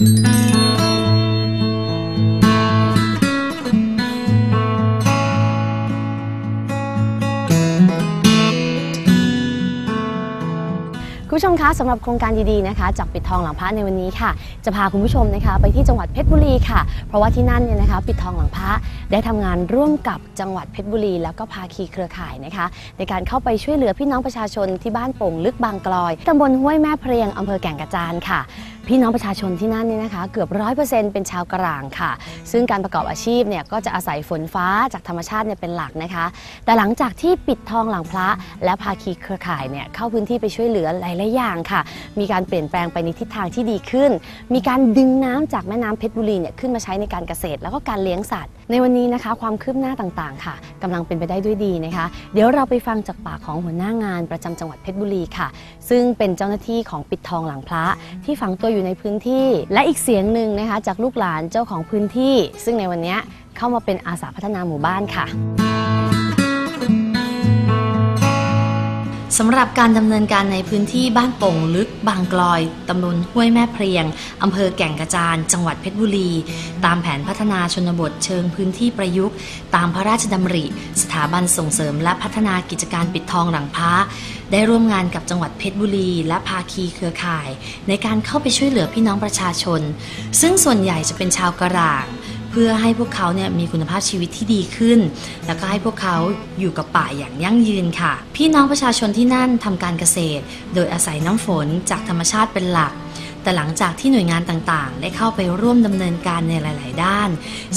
คุณผู้ชมคะสำหรับโครงการดีๆนะคะจากปิดทองหลังพระในวันนี้ค่ะ จะพาคุณผู้ชมนะคะ ไปที่จังหวัดเพชรบุรีค่ะ เพราะว่าที่นั่นเนี่ยนะคะ ปิดทองหลังพระได้ทำงานร่วมกับจังหวัดเพชรบุรี แล้วก็ภาคีเครือข่ายนะคะ ในการเข้าไปช่วยเหลือพี่น้องประชาชนที่บ้านโป่งลึกบางกลอยตำบลห้วยแม่เพรียงอำเภอแก่งกระจานค่ะ พี่น้องประชาชนที่นั่นเนี่ยนะคะเกือบร้อยเปอร์เซ็นต์เป็นชาวกะหร่างค่ะ ซึ่งการประกอบอาชีพเนี่ยก็จะอาศัยฝนฟ้าจากธรรมชาติเนี่ยเป็นหลักนะคะ แต่หลังจากที่ปิดทองหลังพระ และภาคีเครือข่ายเนี่ยเข้าพื้นที่ไปช่วยเหลือหลายๆอย่างค่ะ มีการเปลี่ยนแปลงไปในทิศทางที่ดีขึ้น มีการดึงน้ำจากแม่น้ำเพชรบุรีเนี่ยขึ้นมาใช้ในการเกษตร แล้วก็การเลี้ยงสัตว์ ในวันนี้นะคะความคืบหน้าต่างๆ ค่ะกำลังเป็นไปได้ด้วยดีนะคะ เดี๋ยวเราไปฟังจากปากของหัวหน้างานประจำจังหวัดเพชรบุรีค่ะ ซึ่งเป็นเจ้าหน้าที่ของปิดทองหลังพระที่ฝังตัวอยู่ในพื้นที่ และอีกเสียงหนึ่งนะคะ จากลูกหลานเจ้าของพื้นที่ ซึ่งในวันนี้เข้ามาเป็นอาสาพัฒนาหมู่บ้านค่ะ สำหรับการดำเนินการในพื้นที่บ้านโป่งลึกบางกลอยตำบลห้วยแม่เพลียงอำเภอแก่งกระจานจังหวัดเพชรบุรี ตามแผนพัฒนาชนบทเชิงพื้นที่ประยุกต์ ตามพระราชดำริ สถาบันส่งเสริมและพัฒนากิจการปิดทองหลังพระได้ร่วมงานกับจังหวัดเพชรบุรี และภาคีเครือข่าย ในการเข้าไปช่วยเหลือพี่น้องประชาชน ซึ่งส่วนใหญ่จะเป็นชาวกระร่าง เพื่อให้พวกเขาเนี่ยมีคุณภาพชีวิตที่ดีขึ้น แล้วก็ให้พวกเขาอยู่กับป่าอย่างยั่งยืนค่ะ พี่น้องประชาชนที่นั่นทำการเกษตร โดยอาศัยน้ำฝนจากธรรมชาติเป็นหลักแต่หลังจากที่หน่วยงานต่างๆ ได้เข้าไปร่วมดำเนินการในหลาย ๆ ด้าน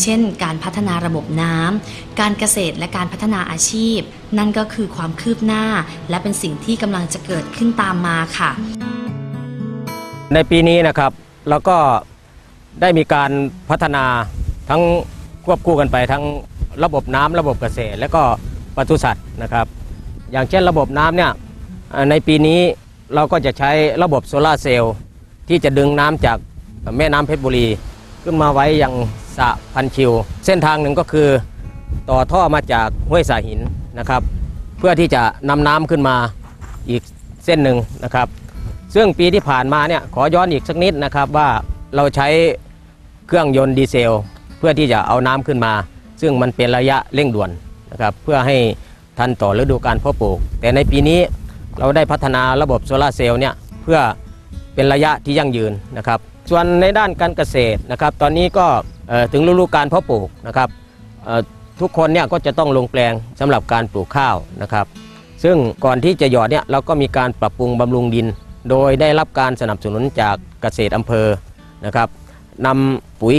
เช่น การพัฒนาระบบน้ำ การเกษตรและการพัฒนาอาชีพ นั่นก็คือความคืบหน้า และเป็นสิ่งที่กำลังจะเกิดขึ้นตามมาค่ะ ในปีนี้นะครับเราก็ได้มีการพัฒนา ทั้งควบคู่กันไปทั้งระบบน้ำระบบเกษตร และก็ปศุสัตว์นะครับ อย่างเช่นระบบน้ำเนี่ยในปีนี้เราก็จะใช้ระบบโซลาร์เซลล์ที่จะดึงน้ำจากแม่น้ำเพชรบุรี ขึ้นมาไว้ยังสะพันชิว เส้นทางหนึ่งก็คือต่อท่อมาจากห้วยสาหินนะครับ เพื่อที่จะนำน้ำขึ้นมาอีกเส้นหนึ่งนะครับ ซึ่งปีที่ผ่านมาเนี่ยขอย้อนอีกสักนิดนะครับว่าเราใช้เครื่องยนต์ดีเซล พื่อที่จะเอาน้ำขึ้นมา ซึ่งมันเป็นระยะเร่งด่วนนะครับเพื่อให้ทันต่อฤดูการเพาะปลูก แต่ในปีนี้เราได้พัฒนาระบบโซลาเซลล์เนี่ยเพื่อเป็นระยะที่ยั่งยืนนะครับ ส่วนในด้านการเกษตรนะครับ ตอนนี้ก็ถึงฤดูการเพาะปลูกนะครับทุกคนเนี่ยก็จะต้องลงแปลงสำหรับการปลูกข้าวนะครับ ซึ่งก่อนที่จะหยอดเนี่ยเราก็มีการปรับปรุงบำรุงดิน โดยได้รับการสนับสนุนจากเกษตรอำเภอนะครับนำปุ๋ย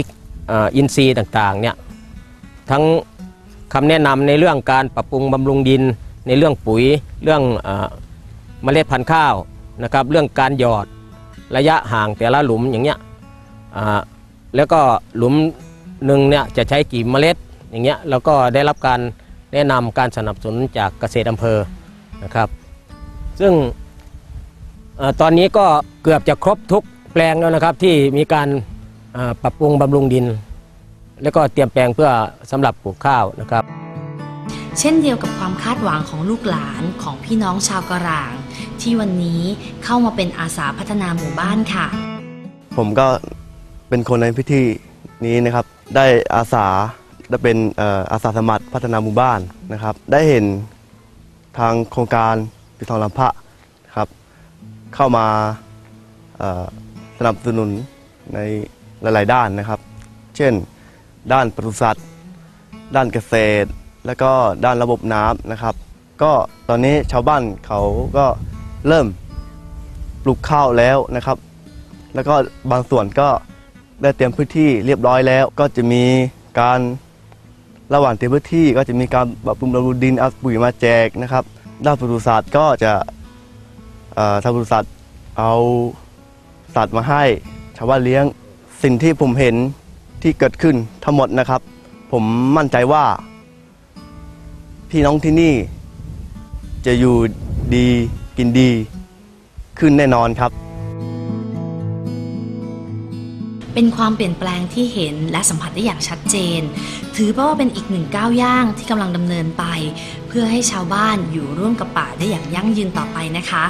อินทรีย์ต่างๆเนี่ยทั้งคำแนะนำในเรื่องการปรับปรุงบำรุงดิน ในเรื่องปุ๋ยเรื่องเออเมล็ดพันธุ์ข้าวนะครับ เรื่องการหยอดระยะห่างแต่ละหลุมอย่างเงี้ยอ่าแล้วก็หลุมหนึ่งเนี่ยจะใช้กี่เมล็ดอย่างเงี้ยแล้วก็ได้รับการแนะนำการสนับสนุนจากเกษตรอำเภอนะครับ ซึ่งอตอนนี้ก็เกือบจะครบทุกแปลงแล้วนะครับที่มีการ ปรับปรุงบำรุงดิน แล้วก็เตรียมแปลงเพื่อสำหรับปลูกข้าวนะครับ เช่นเดียวกับความคาดหวังของลูกหลานของพี่น้องชาวกะหร่าง ที่วันนี้เข้ามาเป็นอาสาพัฒนาหมู่บ้านค่ะ ผมก็เป็นคนในพิธีนี้นะครับ ได้อาสาได้เป็นเอ่ออาสาสมัครพัฒนาหมู่บ้านนะครับ ได้เห็นทางโครงการปิดทองลำพระครับ เข้ามาเอ่อสนับสนุนใน หลาย ๆ ด้านนะครับ เช่น ด้านปศุสัตว์ ด้านเกษตร และก็ด้านระบบน้ำนะครับ ก็ตอนนี้ชาวบ้านเขาก็เริ่มปลูกข้าวแล้วนะครับ แล้วก็บางส่วนก็ได้เตรียมพื้นที่เรียบร้อยแล้ว ก็จะมีการระหว่างเตรียมพื้นที่ก็จะมีการปรับปรุงบำรุงดินเอาปุ๋ยมาแจกนะครับ ด้านปศุสัตว์ก็จะทางปศุสัตว์เอาสัตว์มาให้ชาวบ้านเลี้ยง สิ่งที่ผมเห็นที่เกิดขึ้นทั้งหมดนะครับ ผมมั่นใจว่า พี่น้องที่นี่ จะอยู่ดีกินดีขึ้นแน่นอนครับ เป็นความเปลี่ยนแปลงที่เห็นและสัมผัสได้อย่างชัดเจน ถือว่าเป็นอีกหนึ่งก้าวย่างที่กำลังดำเนินไป เพื่อให้ชาวบ้านอยู่ร่วมกับป่าได้อย่างยั่งยืนต่อไปนะคะ